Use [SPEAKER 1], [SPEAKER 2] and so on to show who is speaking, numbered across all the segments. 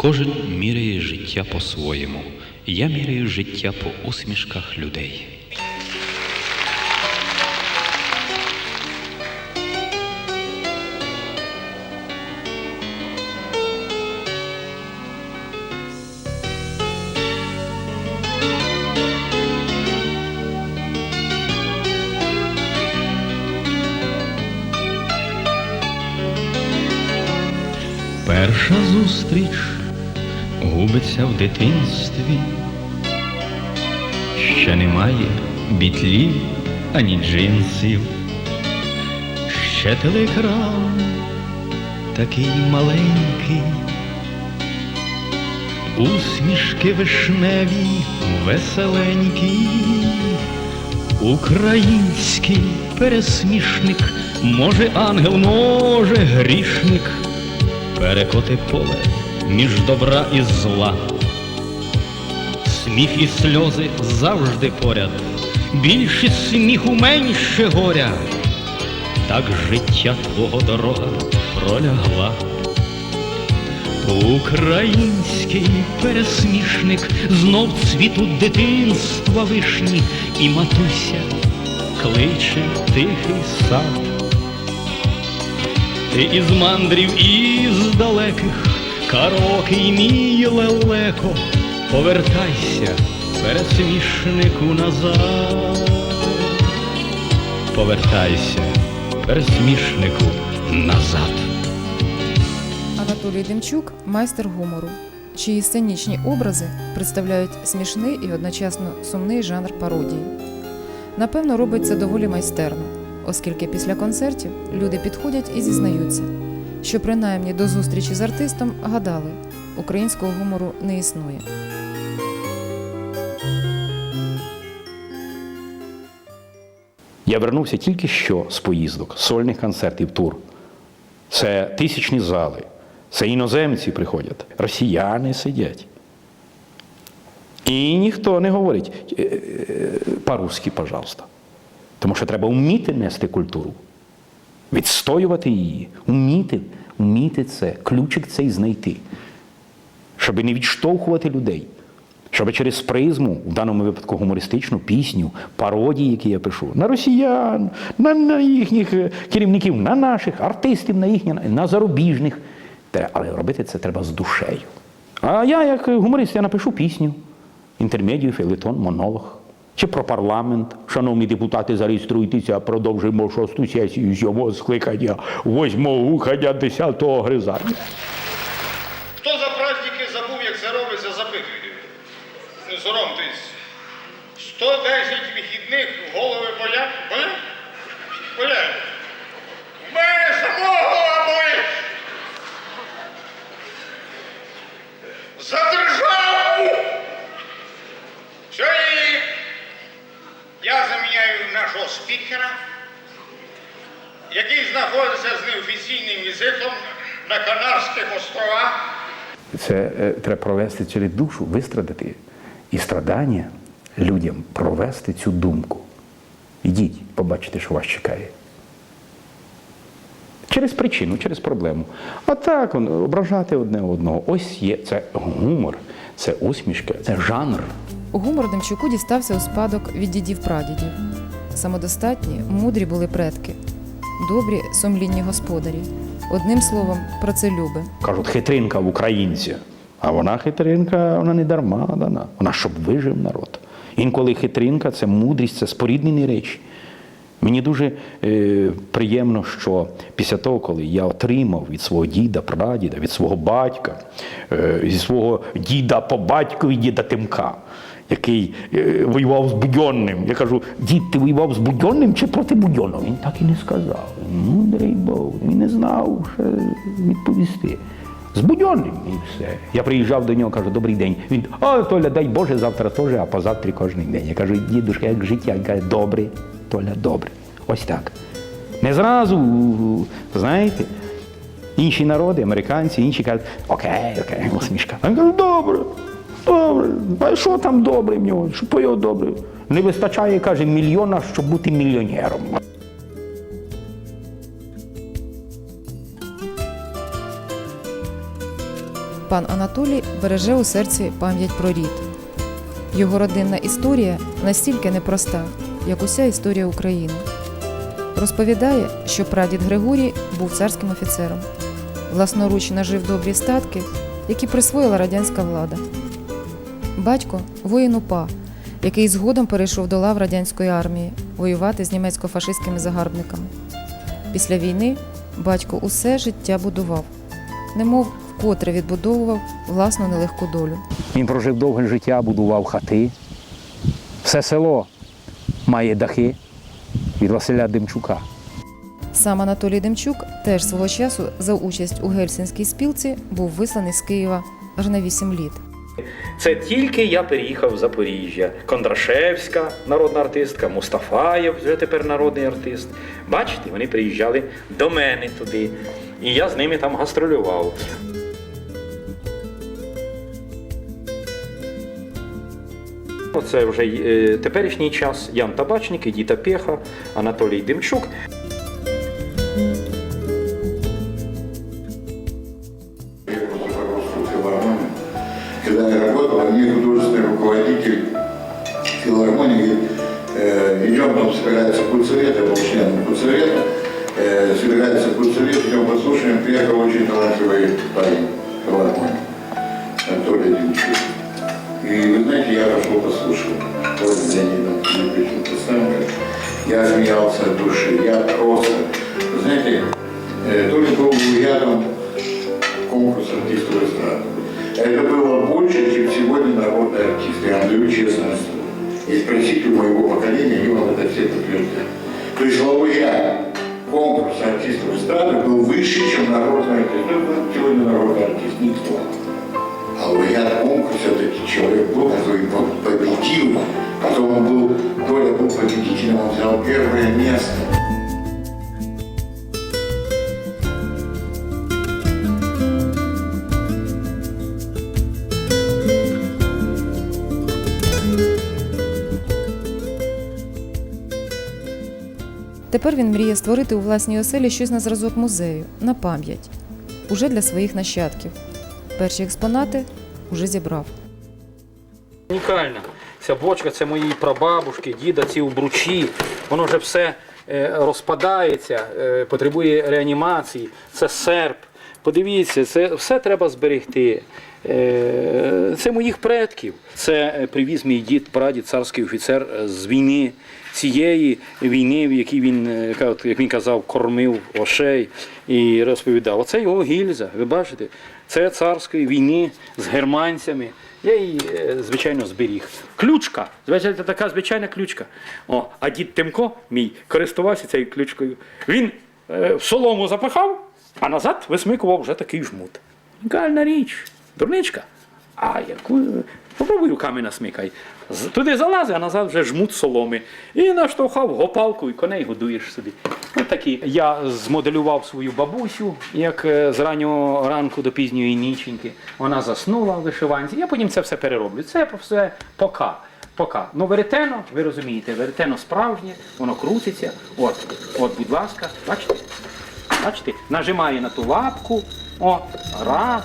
[SPEAKER 1] Кожен міряє життя по-своєму. Я міряю життя по усмішках людей. Дитинстві. Ще немає бітлів ані джинсів. Ще телеекран такий маленький. Усмішки вишневі, веселенькі, український пересмішник, може ангел, може грішник перекоти поле між добра і зла. Сміх і сльози завжди поряд, більше сміху, менше горя. Так життя твого дорога пролягла. Український пересмішник знов цвітуть дитинства вишні, і матуся кличе тихий сад. Ти із мандрів, із далеких, караоке й мій лелеко, повертайся, пересмішнику назад. Повертайся, пересмішнику назад.
[SPEAKER 2] Анатолій Демчук майстер гумору, чиї сценічні образи представляють смішний і одночасно сумний жанр пародії. Напевно, робить це доволі майстерно, оскільки після концертів люди підходять і зізнаються, що принаймні до зустрічі з артистом гадали, українського гумору не існує.
[SPEAKER 3] Я вернувся тільки що з поїздок, сольних концертів тур. Це тисячні зали, це іноземці приходять, росіяни сидять. І ніхто не говорить «Е, е, по-русски, пожалуйста. Тому що треба вміти нести культуру, відстоювати її, вміти, вміти це, ключик цей знайти, щоб не відштовхувати людей. Щоб через призму, в даному випадку гумористичну пісню, пародії, які я пишу, на росіян, на, на їхніх е, керівників, на наших артистів, на їхніх, на зарубіжних. Але робити це треба з душею. А я, як гуморист, я напишу пісню, інтермедію, фейлетон, монолог. Чи про парламент, шановні депутати, зареєструйтеся, продовжуємо шосту сесію сьомого скликання, восьмого ухання, десятого гризання.
[SPEAKER 4] Хто за праздники забув, як це робиться, запитуйте. Не соромтесь. 110 вихідних голови? Болять. В мене самого болить. За державу! Сьогодні я заміняю нашого спікера, який знаходиться з неофіційним візитом на Канарських островах.
[SPEAKER 3] Це е, треба провести через душу, вистрадати і страдання людям провести цю думку. Ідіть, побачите, що вас чекає. Через причину, через проблему. А так, ображати одне одного. Ось є це гумор, це усмішка, це жанр.
[SPEAKER 2] Гумор Демчуку дістався у спадок від дідів-прадідів. Самодостатні, мудрі були предки, добрі, сумлінні господарі. Одним словом, працелюби.
[SPEAKER 3] Кажуть, хитринка в українця. А вона хитринка, вона не дарма дана. Вона щоб вижив народ. Інколи хитринка це мудрість, це споріднені речі. Мені дуже е, приємно, що після того, коли я отримав від свого діда, прадіда, від свого батька, е, від свого діда по батькові, діда Тимка, який е, воював з Будьонним. Я кажу, дід, ти воював з Будьонним чи проти Будьонного? Він так і не сказав. Мудрий Бог, він не знав, що відповісти. З Будьонним і все. Я приїжджав до нього, кажу, добрий день. Він, а Толя, дай Боже, завтра теж, а позавтра кожен день. Я кажу, дідушка, як життя? Він каже, добре, Толя, добре. Ось так. Не зразу, знаєте, інші народи, американці, інші кажуть, окей, окей, усмішка. Він каже, добре, добре. А що там добре в нього? Що по його добре? Не вистачає, каже, мільйона, щоб бути мільйонером.
[SPEAKER 2] Пан Анатолій береже у серці пам'ять про рід. Його родинна історія настільки непроста, як уся історія України. Розповідає, що прадід Григорій був царським офіцером, власноруч нажив добрі статки, які присвоїла радянська влада. Батько воїн УПА, який згодом перейшов до лав радянської армії воювати з німецько-фашистськими загарбниками. Після війни батько усе життя будував, немов вкотре відбудовував власну нелегку долю.
[SPEAKER 3] Він прожив довге життя, будував хати. Все село має дахи від Василя Демчука.
[SPEAKER 2] Сам Анатолій Демчук теж свого часу за участь у гельсінській спілці був висланий з Києва аж на 8 літ.
[SPEAKER 3] Це тільки я переїхав в Запоріжжя. Кондрашевська народна артистка, Мустафаєв, вже тепер народний артист. Бачите, вони приїжджали до мене туди. І я з ними там гастролював. Оце вже е, теперішній час Ян Табачник, Едіта Пєха, Анатолій Демчук.
[SPEAKER 5] Больше, чем сегодня народный артист. Я честное слово. И спросите у моего поколения, они вам это все подтвердят. То есть лауреат конкурса артистов эстрады был выше, чем народный артист. Ну, сегодня народный артист никто. А лауреат конкурса это человек был, который по- победил, потом он был, Толя был победителем, он взял первое место.
[SPEAKER 2] Тепер він мріє створити у власній оселі щось на зразок музею, на пам'ять, уже для своїх нащадків. Перші експонати уже зібрав.
[SPEAKER 3] Унікальна. Ця бочка це мої прабабушки, діда, ці обручі. Воно вже все е, розпадається, е, потребує реанімації. Це серп. Подивіться, це все треба зберегти. Е, Це моїх предків. Це привіз мій дід, прадід, царський офіцер з війни, цієї війни, в якій він, е, як він казав, кормив ошей і розповідав. Оце його гільза. Ви бачите, це царської війни з германцями. Я її, е, звичайно, зберіг. Ключка. Звичайно, така звичайна ключка. О, а дід Тимко, мій, користувався цією ключкою. Він е, в солому запихав, а назад висмикував вже такий жмут. Унікальна річ. Дурничка. А яку. Попробуй руками насмикай. Туди залазить, а назад вже жмут соломи. І наштовхав гопалку і коней годуєш собі. Ось такі. Я змоделював свою бабусю, як е, з раннього ранку до пізньої ніченьки. Вона заснула в вишиванці. Я потім це все перероблю. Це все пока. Пока. Ну, веретено, ви розумієте, веретено справжнє, воно крутиться. От, от, будь ласка, бачите? Бачите, нажимає на ту лапку. О, раз,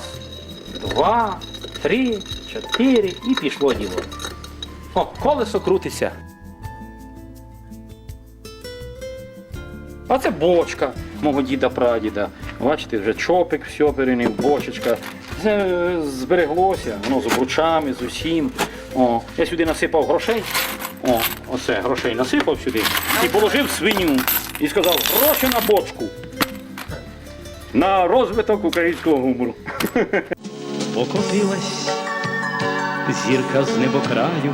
[SPEAKER 3] два, три, чотири і пішло діло. О, колесо крутиться. А це бочка мого діда-прадіда. Бачите, вже чопик, все перенив, бочечка. Це е, збереглося, воно з обручами, з усім. О, я сюди насипав грошей. О, оце грошей насипав сюди і положив свиню. І сказав, гроші на бочку. На розвиток українського гумору.
[SPEAKER 1] Покотилась зірка з небокраю,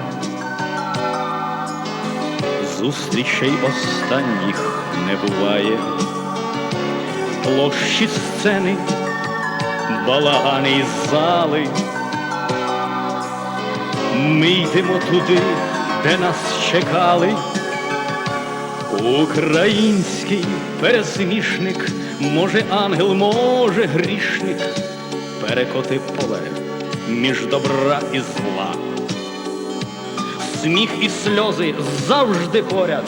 [SPEAKER 1] зустрічей останніх не буває. Площі сцени, балагани і зали. Ми йдемо туди, де нас чекали. Український пересмішник, може ангел, може грішник, перекоти поле між добра і зла. Сміх і сльози завжди поряд,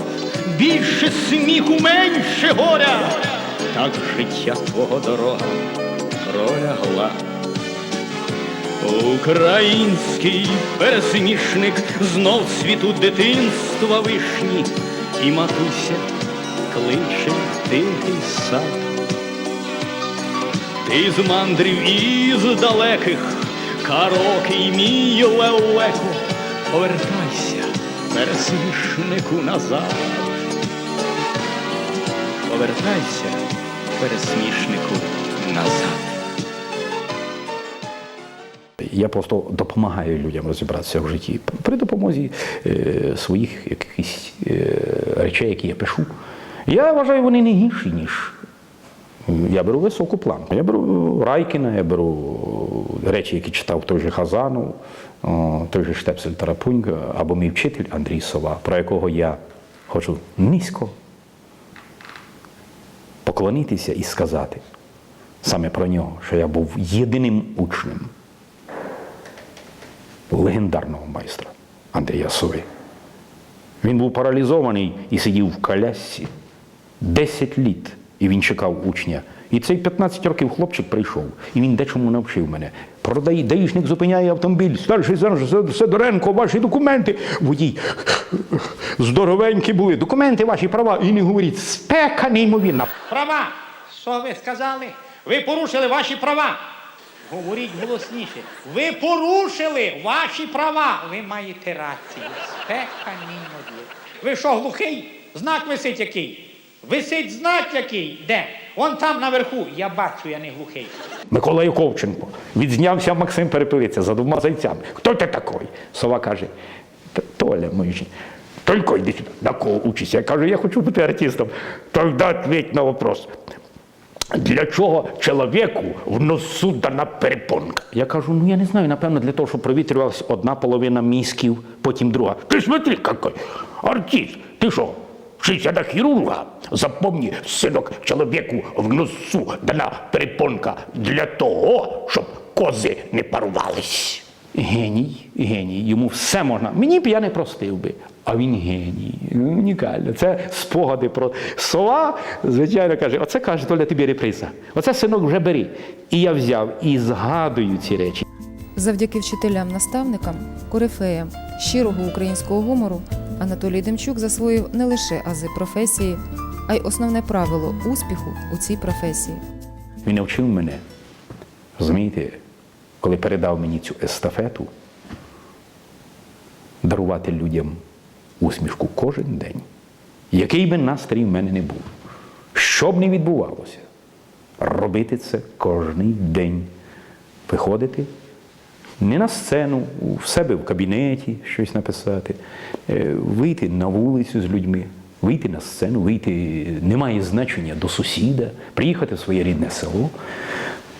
[SPEAKER 1] більше сміху, менше горя. Так життя твого дорога пролягла.
[SPEAKER 6] Український пересмішник знов світу дитинства вишні, і матуся кличе тихий сад. Ти з мандрів із далеких, карокий мій лелеко, повертайся, пересмішнику назад. Повертайся, пересмішнику назад.
[SPEAKER 3] Я просто допомагаю людям розібратися в житті при допомозі е, своїх якихось е, речей, які я пишу. Я вважаю, вони не гірші, ніж. Я беру високу планку. Я беру Райкіна, я беру речі, які читав той же Хазанов, той же Штепсель Тарапунька, або мій вчитель Андрій Сова, про якого я хочу низько поклонитися і сказати саме про нього, що я був єдиним учнем легендарного майстра Андрія Сови. Він був паралізований і сидів в колясці 10 літ, і він чекав учня. І цей 15 років хлопчик прийшов, і він дечому навчив мене. Продай, даїшник зупиняє автомобіль, старший сержант Сидоренко, ваші документи. Водій, здоровенькі були, документи ваші права. І не говоріть, спека неймовірна.
[SPEAKER 7] Права! Що ви сказали? Ви порушили ваші права. Говоріть голосніше. Ви порушили ваші права. Ви маєте рацію. Спека неймовірна. Ви що, глухий? Знак висить який? Висить знак який? Де? Вон там наверху. Я бачу, я не глухий.
[SPEAKER 3] Микола Яковченко. Відзнявся Максим Перепелиця за двома зайцями. Хто ти такий? Сова каже, «Т- Толя мій. Тільки йди сюди. На кого учишся? Я кажу, я хочу бути артистом. Тогда ответь на вопрос. Для чого чоловіку в носу дана перепонка? Я кажу, ну я не знаю, напевно, для того, щоб провітрювалася одна половина мізків, потім друга. Ти смотри, який артист. Ти що? Вчися на хірурга. Запомні, синок, чоловіку в носу дана перепонка для того, щоб кози не парувались. Геній, геній, йому все можна. Мені б я не простив би, а він геній. Унікально. Це спогади про сова. Звичайно каже, оце каже, Толя, тобі реприза. Оце синок вже бери. І я взяв і згадую ці речі.
[SPEAKER 2] Завдяки вчителям-наставникам, корифеям, щирого українського гумору Анатолій Демчук засвоїв не лише ази професії, а й основне правило успіху у цій професії.
[SPEAKER 3] Він навчив мене, розумієте, коли передав мені цю естафету, дарувати людям усмішку кожен день, який би настрій в мене не був, що б не відбувалося, робити це кожен день, виходити не на сцену, в себе в кабінеті щось написати, е, вийти на вулицю з людьми, вийти на сцену, вийти немає значення до сусіда, приїхати в своє рідне село,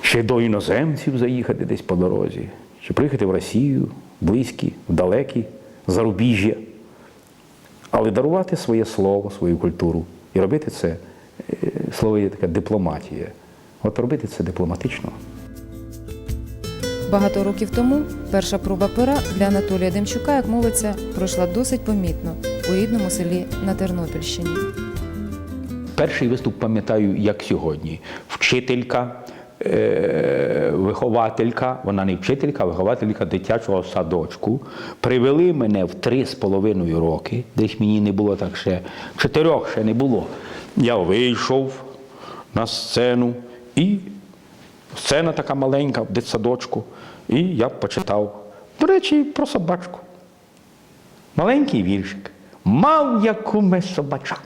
[SPEAKER 3] ще до іноземців заїхати десь по дорозі, чи приїхати в Росію, близькі, в далекі, зарубіжжя. Але дарувати своє слово, свою культуру і робити це, е, слово є така дипломатія. От робити це дипломатично.
[SPEAKER 2] Багато років тому перша проба пера для Анатолія Демчука, як мовиться, пройшла досить помітно у рідному селі на Тернопільщині.
[SPEAKER 3] Перший виступ пам'ятаю, як сьогодні. Вчителька, е- вихователька, вона не вчителька, а вихователька дитячого садочку. Привели мене в три з половиною роки, десь мені не було так ще, чотирьох ще не було. Я вийшов на сцену і сцена така маленька в дитсадочку, і я почитав, до речі, про собачку. Маленький віршик. Мав я куме собача.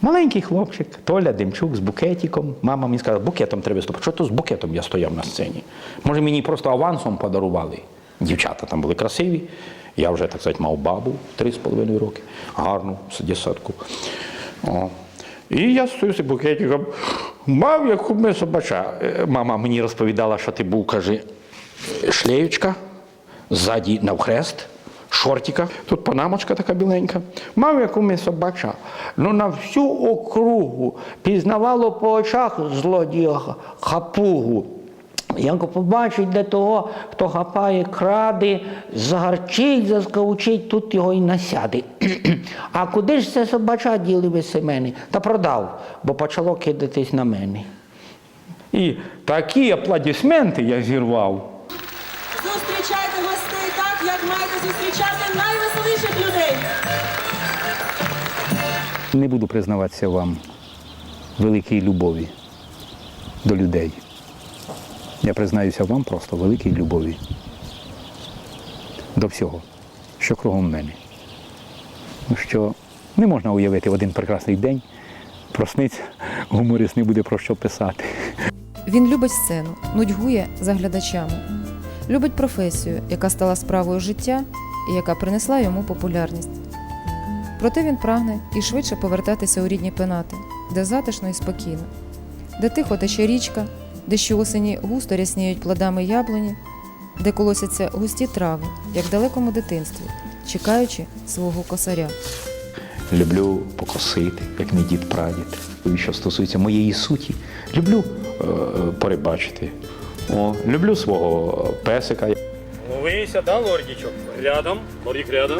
[SPEAKER 3] Маленький хлопчик, Толя Демчук з букетиком. Мама мені сказала, букетом треба виступати. Що то з букетом я стояв на сцені? Може, мені просто авансом подарували. Дівчата там були красиві. Я вже, так сказати, мав бабу три з половиною роки, гарну. О. І я стою з букетиком. Мав як ми собача. Е, Мама мені розповідала, що ти був, каже, шлеючка, ззаді навхрест, шортика, тут панамочка така біленька. Мав яку собача. Ну на всю округу пізнавало по очах злодія хапугу. Як побачить де того, хто хапає кради, загарчить, заскавучить, тут його і насяде. а куди ж це собача діли ви Семени? Та продав, бо почало кидатись на мене. І такі аплодисменти я зірвав.
[SPEAKER 8] Зустрічайте гостей так, як маєте зустрічати найвеселіших людей.
[SPEAKER 3] Не буду признаватися вам великій любові до людей. Я признаюся вам просто великій любові до всього, що кругом мене. Ну, що не можна уявити в один прекрасний день, просниться, гуморист не буде про що писати.
[SPEAKER 2] Він любить сцену, нудьгує за глядачами, любить професію, яка стала справою життя і яка принесла йому популярність. Проте він прагне і швидше повертатися у рідні пенати, де затишно і спокійно, де тихо тече річка, де щоосені густо рясніють плодами яблуні, де колосяться густі трави, як в далекому дитинстві, чекаючи свого косаря.
[SPEAKER 3] Люблю покосити, як мій дід прадід. І що стосується моєї суті, люблю е, перебачити. О, люблю свого песика.
[SPEAKER 6] Ловися, да, лордічок? Рядом, лордік рядом.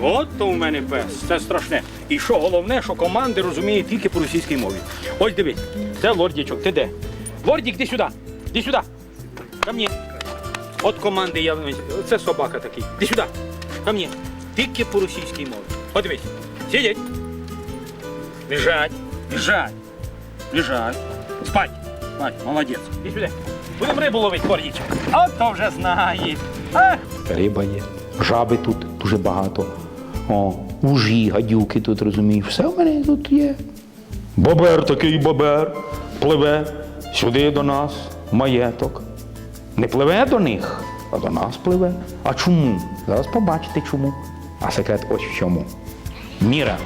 [SPEAKER 6] От то у мене пес, це страшне. І що головне, що команди розуміє тільки по російській мові. Ось дивись, це лордічок, ти де? Лордік, іди сюди, іди сюди. Ко мені. От команди я це собака такий. Іди сюди. Ко мені. Тільки по російській мові. От дивись. Сидіть. Лежать. Лежать. Лежать. Спать. Спать. Молодець. Іди сюди. Будемо рибу ловити, лордічок. От то вже знає. Ах.
[SPEAKER 3] Риба є. Жаби тут дуже багато. О, ужі, гадюки тут розумієш. Все в мене тут є. Бобер такий бобер пливе сюди до нас, маєток. Не пливе до них, а до нас пливе. А чому? Зараз побачите чому. А секрет ось в чому. Міра.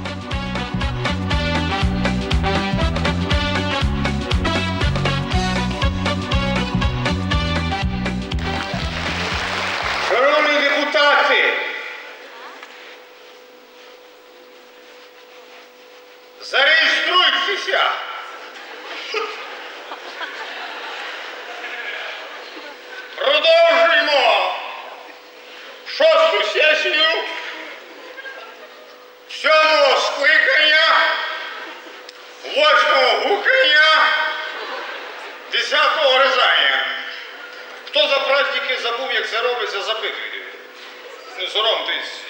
[SPEAKER 4] Шановні депутати, зареєструйтеся. Продовжуємо шосту сесію сьомого скликання, восьмого гукання, десятого ризання. Хто за праздники забув, як це робиться, запитуйте. Не соромтесь.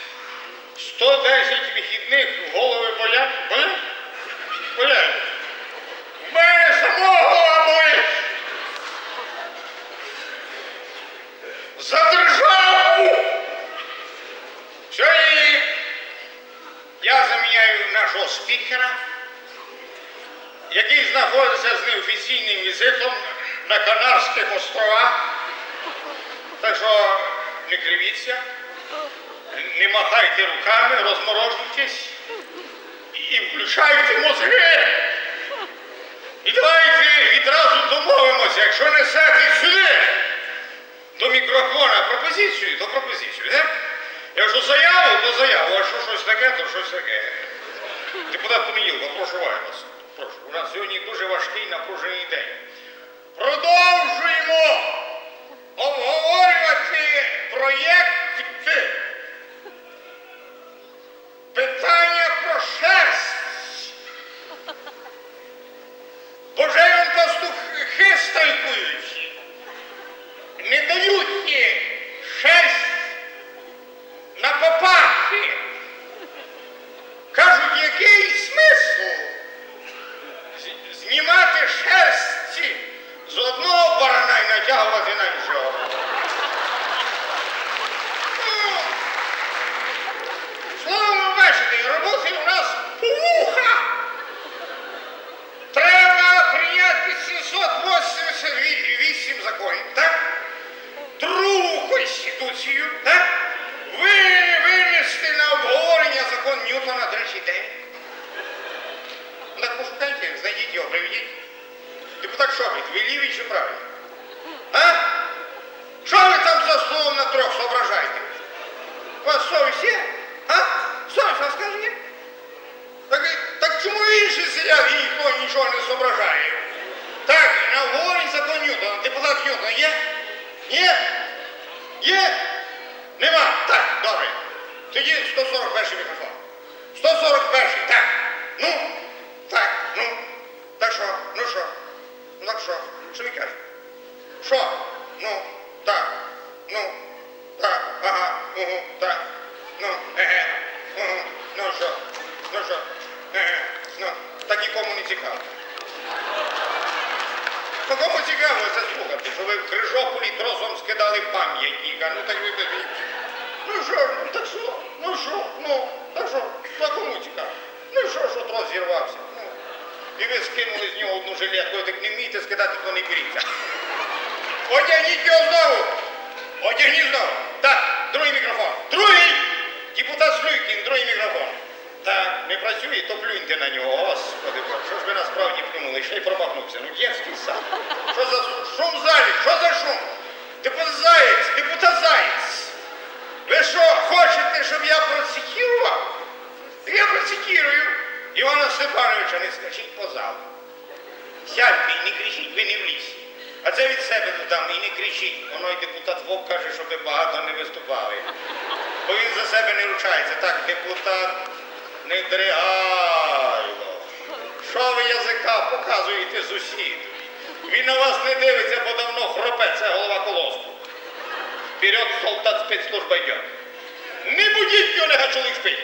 [SPEAKER 4] 110 вихідних голови болять? Болять? Болять. В мене самого голова. За державу! Сьогодні я заміняю нашого спікера, який знаходиться з неофіційним візитом на Канарських островах. Так що не кривіться, не махайте руками, розморожуйтесь і включайте мозги. І давайте відразу домовимося, якщо несете сюди до мікрофона пропозицію, то пропозицію. Не? Якщо заяву, то заяву, а якщо щось таке, то щось таке. Депутат Понеділка, прошу вас. Прошу. У нас сьогодні дуже важкий напружений день. Продовжуємо обговорювати проєкти. Питання про шерсть. Боже, він пастухи стайкують. Не дають їй шерсть на попахи. Кажуть, який смисл з- знімати шерсті з одного барана і натягувати на іншого. Ну, Словом, ви бачите, роботи у нас вуха. Треба прийняти 788 законів, так? Другу конституцію, так? Ви винести на обговорення закон Ньютона 39. Ну, Так пошукайте, знайдіть його, приведіть. Депутат Шобіт, ви ліві чи праві? А? Що ви там за словом на трьох соображаєте? У вас совість є? А? Совість вас каже, є? Так, так чому інші сидять і ніхто нічого не зображає? Так, на обговоренні закон Ньютона. Депутат Ньютон є? Є? Є? Нема. Так, добре. Тоді 141 мікрофон. 141, так. Ну, так, ну. Так що, ну що? Ну так що? Що він каже? Що? Ну, так. Ну, так, ага, угу, так. Ну, еге, угу, ну що? Ну що? Еге, ну, так нікому не цікаво. Ну, кому цікаво це слухати, що ви в Крижополі тросом скидали пам'ятника. Ну так ви. Ну що, ж, так що? Ну що? Ну, так що? Ну, а кому? Ну що, що трос зірвався? Ну. І ви скинули з нього одну жилетку, так не вмієте скидати, то не беріться. Одягніть його знову! Одягніть знову! Так, другий мікрофон. Другий! Депутат Шлюйкін, другий мікрофон. Так, не працює, то плюньте на нього. Господи Боже, що ж ви насправді плюнули, ще й промахнувся. Ну, дєцький сад. Що за шум в залі? Що за шум? Депутат Заєць, депутат Заєць. Ви що, хочете, щоб я процитував? Я процитую. Івана Степановича не скачіть по залу. Сядьте і не кричіть, ви не в лісі. А це від себе додам і не кричіть. Воно й депутат Вовк каже, щоб ви багато не виступали. Бо він за себе не ручається. Так, депутат Недригайло. Що ви язика показуєте сусіду? Він на вас не дивиться, бо давно хропе, це голова колоску. Вперед, солдат спецслужба йде. Не будіть його, нехай чоловік спить.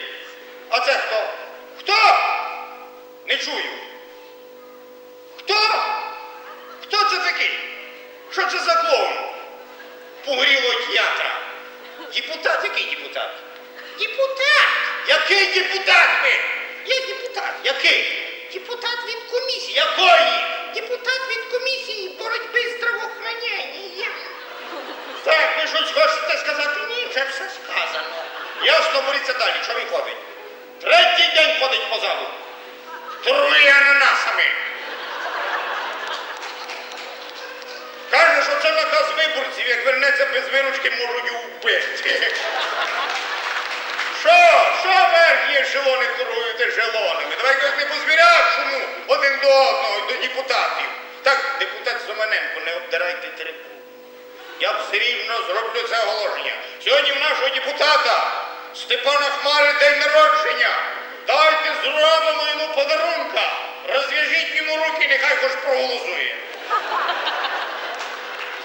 [SPEAKER 4] А це хто? Хто? Не чую. Хто? Хто це такий? Що це за клоун? Погоріло театра. Депутат, який депутат? Депутат! Який депутат ви? Я депутат. Який? Депутат від комісії. Якої? Депутат від комісії боротьби з здравоохраненням. Так, ви щось хочете сказати? Ні, вже все сказано. Ясно, боріться далі. Що він ходить? Третій день ходить по залу. Трує ананасами. Каже, що це наказ виборців, як вернеться без виручки, можуть вбити. Що? Що верхні ешелони торгуєте желонами? Давайте якось не по-звірячому один до одного, до депутатів. Так, депутат Соманенко, не обдирайте трибу. Я все рівно зроблю це оголошення. Сьогодні в нашого депутата Степана Хмари день народження. Давайте зробимо йому подарунка. Розв'яжіть йому руки, нехай хоч проголосує.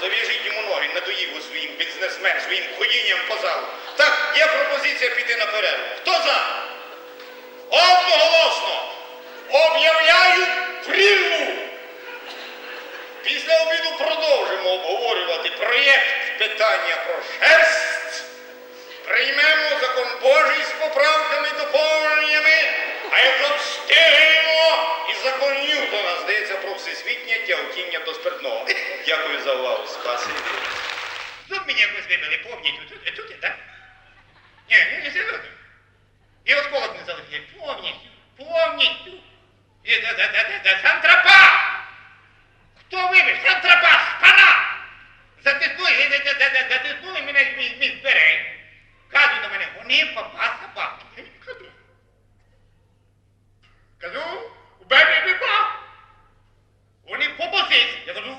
[SPEAKER 4] Зав'яжіть йому ноги, надоїв у своїм бізнесмен, своїм ходінням по залу. Так, є пропозиція піти на перерву. Хто за? Одноголосно об'являю прірву. Після обіду продовжимо обговорювати проєкт питання про шерсть. Приймемо закон Божий з поправками і доповненнями, а якщо встигнемо і закон Ньютона, здається, про всесвітнє тяготіння до спиртного. Дякую за увагу. Спасибі. Тут мені якось вибили повністю. Тут, тут, так? Ні, ні, не серйозно. І осколок не да, да, да, сам трапа! Хто вибив? Сам трапа! Спана! Затиснули, за- за- за- за- затиснули мене з міст дверей. Кажуть до мене, вони папа собаки. Я не кажу. Кажу, у мене нема. Вони побосись. Я кажу,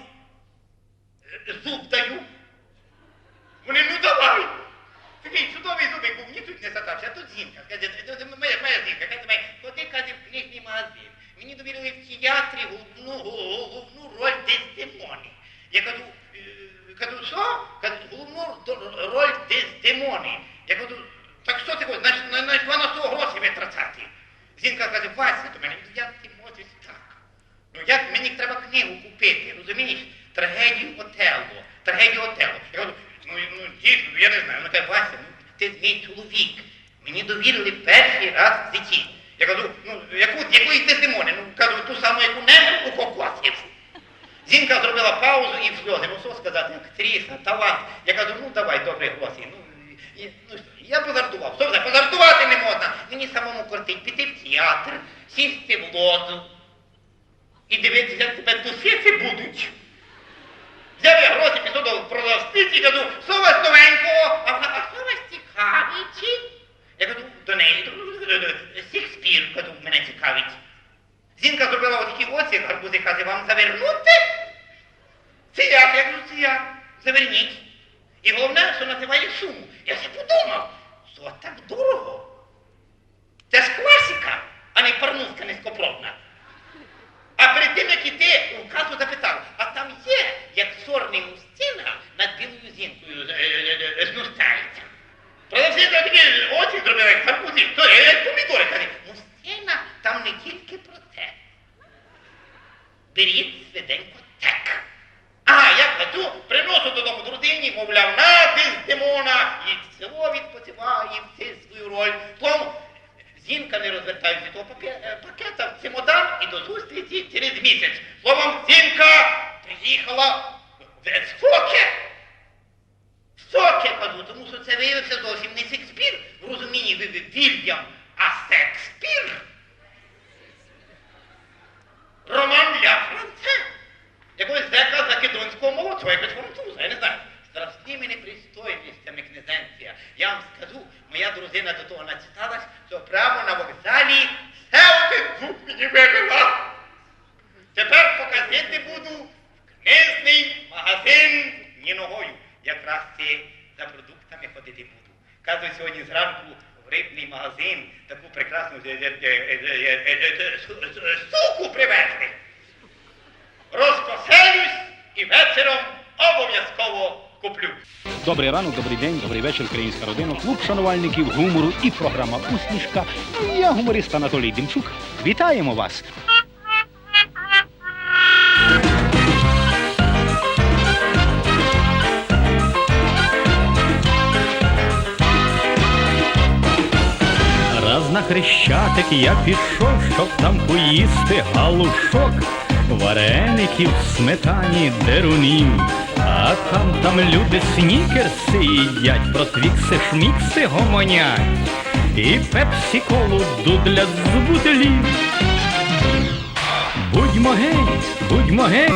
[SPEAKER 4] «Е, зуб даю. Вони, ну давай. Такий чудовий зубик був, мені тут не задався, а тут жінка. Каже, «Ну, моя, моя жінка, каже, моя, ходи, каже, в книжний магазин. Мені довірили в театрі головну, головну роль Дездемони. Я кажу, «Е, кажу, що? Кажу, головну ро- роль Дездемони. Я кажу, так що ти хочеш, значить, на- того гроші витрачати. Жінка каже, Вася до мене, «Ну, як ти можеш так? Ну як мені треба книгу купити, розумієш? Трагедію Отелло, трагедію Отелло. Я кажу, ну, ну дійсно, я не знаю. Вона каже, Вася, ну ти мій чоловік. Мені довірили перший раз в житті. Я кажу, ну яку, якої ти Симони? Ну кажу, ту саму, яку немер у кокосів. Жінка зробила паузу і в сльози. Ну що сказати, актриса, талант. Я кажу, ну давай, добре, гроші. Ну, і, ну я позартував. Що? Позартувати не можна. Мені самому кортить піти в театр, сісти в лоду і дивитися, як тебе душити будуть. Взяв я гроші, пішов до продавниці і кажу, що у вас новенького? А вона, а що вас цікавить? Я кажу, до неї, Сікспір, кажу, мене цікавить. Жінка зробила отакі оці, гарбузи каже, вам завернути? Це як, я кажу, це я. Заверніть. І головне, що називає суму. Я все подумав, що так дорого. Це ж класика, а не парнуска низькопробна.
[SPEAKER 9] А перед тим, як іти, у касу запитав, а там є, як чорний мужчина над білою зінкою е, е, е, знущається. Продавці такі очі зробили, як гарбузи, то як помідори. Каже, мужчина там не тільки про. Беріть свиденько тек. А, як на ту приношу додому дружині, мовляв, на Дездемона, і село відпочиває, в свою роль. Тому Зінка не розвертається того е, пакета в чемодан і до зустрічі через місяць. Словом, Зінка приїхала в Ецфоке. Соке кажу, тому що це виявився зовсім не Шекспір в розумінні Ви- Вільям, а Секспір. Роман Ля Франце. Якогось зека закидонського молодцього, якогось француза, я не знаю. Страшними непристойностями князенція. Я вам скажу, моя дружина до того начиталась, що прямо на вокзалі все один звук мені вивела. Тепер показити буду в книжний магазин ні ногою. Якраз ти за продуктами ходити буду. Казую сьогодні зранку рибний магазин таку прекрасну е, е, е, е, е, е, е, су- су- суку привезли. Розкоселюсь і вечором обов'язково куплю.
[SPEAKER 3] Добрий ранок, добрий день, добрий вечір, українська родина, клуб шанувальників гумору і програма Усмішка. Я гуморист Анатолій Демчук. Вітаємо вас! На хрещатик я пішов, щоб там поїсти галушок, вареників, сметані, дерунів. А там там люди снікерси їдять, про твікси шмікси гомонять. І пепсі-колу дудля з бутлів. Будьмо гей, будьмо гей.